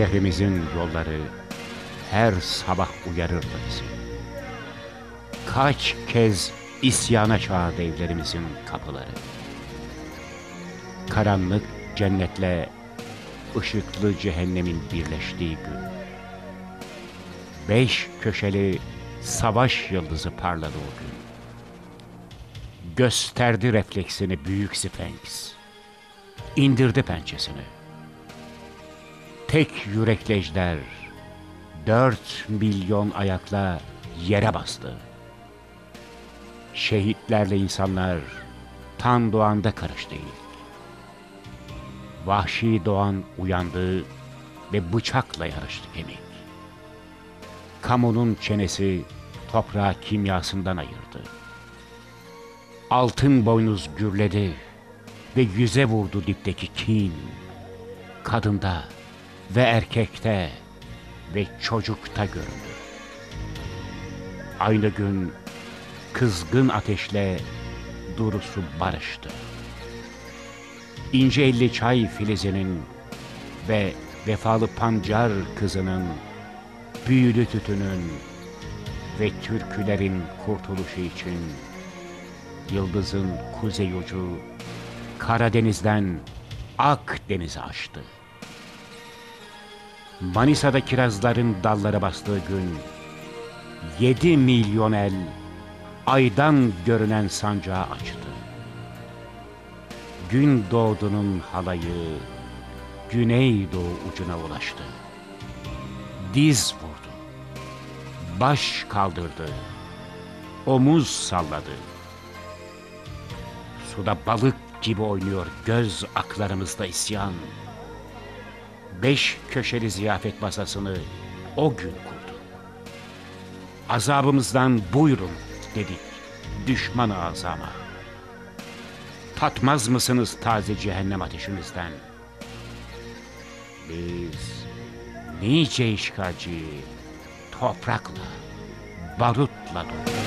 Şehrimizin yolları her sabah uyarırdı bizi. Kaç kez isyana çağırdı evlerimizin kapıları. Karanlık cennetle ışıklı cehennemin birleştiği gün. Beş köşeli savaş yıldızı parladı o gün. Gösterdi refleksini büyük Sphinx. İndirdi pençesini. Tek ejder dört milyon ayakla yere bastı. Şehitlerle insanlar tan doğanda karıştı ilk. Vahşi doğan uyandı ve bıçakla yarıştı kemik. Kamunun çenesi toprağı kimyasından ayırdı. Altın boynuz gürledi ve yüze vurdu dipteki kin. Kadında ve erkekte ve çocukta göründü. Aynı gün kızgın ateşle durusu barıştı. İnce elli çay filizinin ve vefalı pancar kızının, büyülü tütünün ve türkülerin kurtuluşu için yıldızın kuzey ucu Karadeniz'den Akdeniz'e açtı. Manisa'da kirazların dallara bastığı gün yedi milyon el aydan görünen sancağı açtı. Gün doğdunun halayı güneydoğu ucuna ulaştı. Diz vurdu. Baş kaldırdı. Omuz salladı. Suda balık gibi oynuyor göz aklarımızda isyan. Beş köşeli ziyafet masasını o gün kurdu. Azabımızdan buyurun dedik düşman azama. Tatmaz mısınız taze cehennem ateşimizden? Biz nice işgalci toprakla, barutla dolduk.